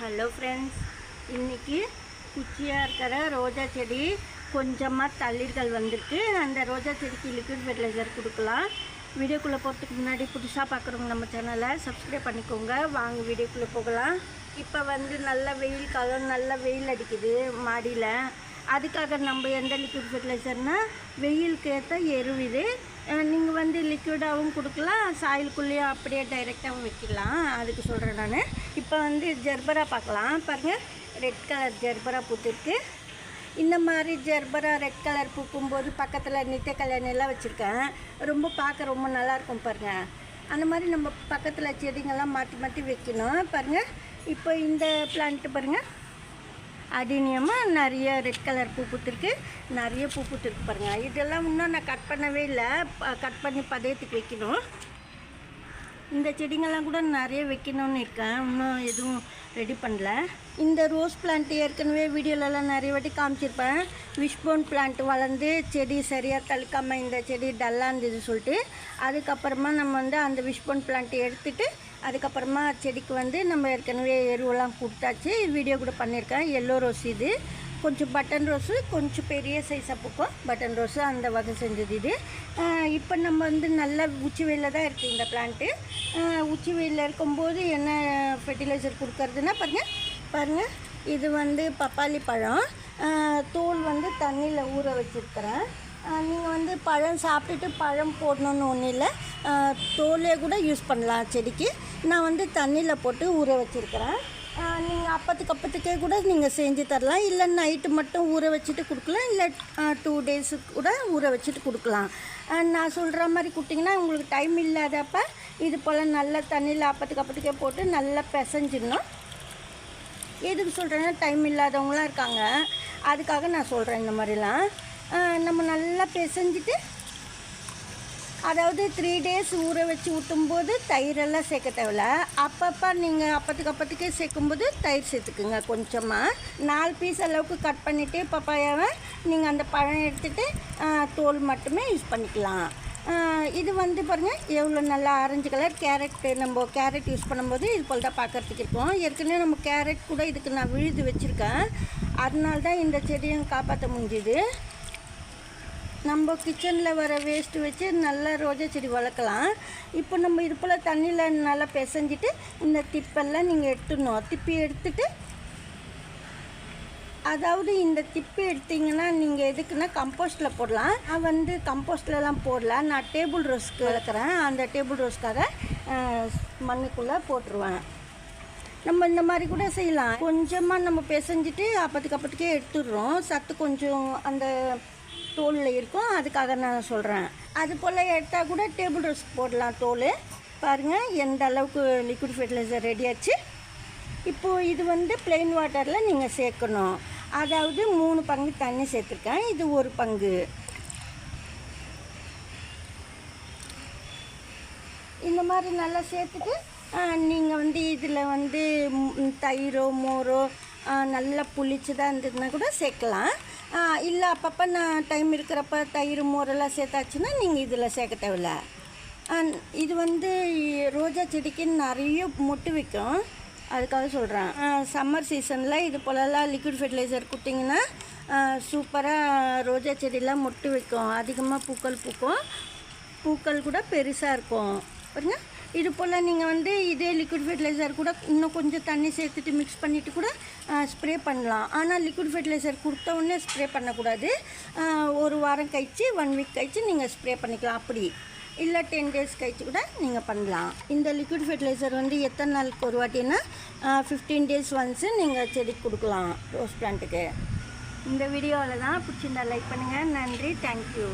Hello friends இன்றைக்கி குச்சியாக இருக்கிற ரோஜா செடி கொஞ்சமாக தளிர்கள் வந்திருக்கு. அந்த ரோஜா செடிக்கு லிக்விட் ஃபெர்டிலைசர் கொடுக்கலாம். வீடியோக்குள்ளே போகிறதுக்கு முன்னாடி புதுசாக பார்க்குறவங்க நம்ம சேனலை சப்ஸ்கிரைப் பண்ணிக்கோங்க. வாங்க வீடியோக்குள்ளே போகலாம். இப்போ வந்து நல்ல வெயில் காலம் நல்ல வெயில் அடிக்குது மாடியில். அதுக்காக நம்ம எந்த லிக்விட் ஃபெர்டிலைசர்னால் வெயிலுக்கு ஏற்ற எருவிது நீங்கள் வந்து லிக்விடாகவும் கொடுக்கலாம் சாயிலுக்குள்ளேயே அப்படியே டைரெக்டாகவும் வைக்கலாம் அதுக்கு சொல்கிறேன் நான். இப்போ வந்து ஜெர்பரா பார்க்கலாம். பாருங்கள் ரெட் கலர் ஜெர்பரா பூத்துருக்கு. இந்த மாதிரி ஜெர்பரா ரெட் கலர் பூக்கும்போது பக்கத்தில் நித்திய கல்யாணம் எல்லாம் வச்சுருக்கேன். ரொம்ப பார்க்க ரொம்ப நல்லாயிருக்கும் பாருங்கள் அந்த மாதிரி நம்ம பக்கத்தில் செடிங்கள்லாம் மாற்றி மாற்றி வைக்கணும். பாருங்கள் இப்போ இந்த பிளான்ட்டு பாருங்கள் அதினியமாக நிறைய ரெட் கலர் பூ பூத்துருக்கு. நிறைய பூ பூத்துருக்கு பாருங்கள் இதெல்லாம் இன்னும் நான் கட் பண்ணவே இல்லை. கட் பண்ணி பதயத்துக்கு வைக்கணும். இந்த செடிங்கள்லாம் கூட நிறைய வைக்கணும்னு இருக்கேன். இன்னும் எதுவும் ரெடி பண்ணல. இந்த ரோஸ் பிளான்ட் ஏற்கனவே வீடியோலலாம் நிறைய வாட்டி காமிச்சிருப்பேன். விஷ்போன் பிளான்ட் வளர்ந்து செடி சரியாக தழுக்காமல் இந்த செடி டல்லாக இருந்தது சொல்லிட்டு அதுக்கப்புறமா நம்ம வந்து அந்த விஷ்போன் பிளான்ட் எடுத்துகிட்டு அதுக்கப்புறமா செடிக்கு வந்து நம்ம ஏற்கனவே எருவெல்லாம் கொடுத்தாச்சு. வீடியோ கூட பண்ணியிருக்கேன். எல்லோ ரோஸ் இது. கொஞ்சம் பட்டன் ரோஸு கொஞ்சம் பெரிய சைஸாக பூக்கும். பட்டன் ரோஸு அந்த வகை செஞ்சது இது. இப்போ நம்ம வந்து நல்ல உச்சி வெயிலில் தான் இருக்குது இந்த பிளான்ட்டு உச்சி வெயிலில் இருக்கும்போது என்ன ஃபெர்டிலைசர் கொடுக்கறதுன்னா பாருங்கள் பாருங்கள் இது வந்து பப்பாளி பழம். தோல் வந்து தண்ணியில் ஊற வச்சுருக்கிறேன். நீங்கள் வந்து பழம் சாப்பிட்டுட்டு பழம் போடணுன்னு ஒன்றும் இல்லை. தோலே கூட யூஸ் பண்ணலாம் செடிக்கு. நான் வந்து தண்ணியில் போட்டு ஊற வச்சுருக்கிறேன். நீங்கள் அப்பத்துக்கு அப்பத்துக்கே கூட நீங்கள் செஞ்சு தரலாம். இல்லை நைட்டு மட்டும் ஊற வச்சுட்டு கொடுக்கலாம். இல்லை டூ டேஸுக்கு கூட ஊற வச்சுட்டு கொடுக்கலாம். நான் சொல்கிற மாதிரி கொடுத்தீங்கன்னா உங்களுக்கு டைம் இல்லாதப்ப இது போல் நல்ல தண்ணியில் அப்பத்துக்கு அப்பத்துக்கே போட்டு நல்லா பிசைஞ்சிடணும். எதுக்கு சொல்கிறேன்னா டைம் இல்லாதவங்களாம் இருக்காங்க. அதுக்காக நான் சொல்கிறேன் இந்த மாதிரிலாம். நம்ம நல்லா பிசைஞ்சிட்டு அதாவது த்ரீ டேஸ் ஊற வச்சு ஊற்றும்போது தயிரெல்லாம் சேர்க்க தேவையில்ல. அப்பப்போ நீங்கள் அப்பத்துக்கு அப்பத்துக்கே சேர்க்கும்போது தயிர் சேர்த்துக்குங்க கொஞ்சமாக நாலு பீஸ் அளவுக்கு கட் பண்ணிவிட்டு பப்பாயாவை நீங்கள் அந்த பழம் எடுத்துகிட்டு தோல் மட்டுமே யூஸ் பண்ணிக்கலாம். இது வந்து பாருங்கள் எவ்வளோ நல்லா ஆரஞ்சு கலர் கேரட் நம்ம கேரட் யூஸ் பண்ணும்போது இது போல் தான் பார்க்குறதுக்கு இருக்கும். ஏற்கனவே நம்ம கேரட் கூட இதுக்கு நான் விழுது வச்சுருக்கேன். அதனால தான் இந்த செடியும் காப்பாற்ற முடிஞ்சுது. நம்ம கிச்சனில் வர வேஸ்ட்டு வச்சு நல்லா ரோஜா செடி வளர்க்கலாம். இப்போ நம்ம இது போல் தண்ணியில் நல்லா பிசைஞ்சிட்டு இந்த திப்பெல்லாம் நீங்கள் எடுத்துடணும். திப்பி எடுத்துட்டு அதாவது இந்த திப்பி எடுத்திங்கன்னா நீங்கள் எதுக்குன்னா கம்போஸ்ட்டில் போடலாம். நான் வந்து கம்போஸ்ட்லலாம் போடல. நான் டேபிள் ரோஸ்க்கு வளர்க்குறேன். அந்த டேபிள் ரோஸ்க்காக மண்ணுக்குள்ளே போட்டுருவேன். நம்ம இந்த மாதிரி கூட செய்யலாம். கொஞ்சமாக நம்ம பிசைஞ்சிட்டு அப்பத்துக்கு அப்பத்துக்கே எடுத்துடுறோம். சத்து கொஞ்சம் அந்த தோலில் இருக்கும் அதுக்காக நான் சொல்கிறேன் அது போல் எடுத்தால் கூட டேபிள் ரோஸ் போடலாம் தோல். பாருங்கள் எந்த அளவுக்கு லிக்விட் ஃபெர்டிலைசர் ரெடி ஆச்சு. இப்போது இது வந்து பிளெயின் வாட்டரில் நீங்கள் சேர்க்கணும். அதாவது மூணு பங்கு தண்ணி சேர்த்துருக்கேன் இது ஒரு பங்கு. இந்த மாதிரி நல்லா சேர்த்துட்டு நீங்கள் வந்து இதில் வந்து தயிரோ மோரோ நல்லா புளிச்சதாக இருந்ததுன்னா கூட சேர்க்கலாம். இல்லை அப்பப்போ நான் டைம் இருக்கிறப்ப தயிர் மோரெல்லாம் சேர்த்தாச்சுன்னா நீங்கள் இதில் சேர்க்க தேவையில்ல. இது வந்து ரோஜா செடிக்கு நிறைய மொட்டு வைக்கும். அதுக்காக சொல்கிறேன் சம்மர் சீசனில் இது போலலாம் லிக்விட் ஃபெர்டிலைசர் கொடுத்தீங்கன்னா சூப்பராக ரோஜா செடியெலாம் மொட்டு வைக்கும். அதிகமாக பூக்கள் பூக்கும். பூக்கள் கூட பெருசாக இருக்கும். பாருங்க. இது போல் நீங்கள் வந்து இதே லிக்விட் ஃபெர்டிலைசர் கூட இன்னும் கொஞ்சம் தண்ணி சேர்த்துட்டு மிக்ஸ் பண்ணிவிட்டு கூட ஸ்ப்ரே பண்ணலாம். ஆனால் லிக்விட் ஃபெர்டிலைசர் கொடுத்த உடனே ஸ்ப்ரே பண்ணக்கூடாது. ஒரு வாரம் கழித்து ஒன் வீக் கழித்து நீங்கள் ஸ்ப்ரே பண்ணிக்கலாம் அப்படி. இல்லை டென் டேஸ் கழிச்சு கூட நீங்கள் பண்ணலாம். இந்த லிக்விட் ஃபெர்டிலைசர் வந்து எத்தனை நாளுக்கு ஒரு வாட்டின்னா ஃபிஃப்டீன் டேஸ் ஒன்ஸு நீங்கள் செடிக்கு கொடுக்கலாம் ரோஸ் பிளான்ட்டுக்கு இந்த வீடியோவில் தான் பிடிச்சிருந்தா லைக் பண்ணுங்கள் நன்றி. தேங்க்யூ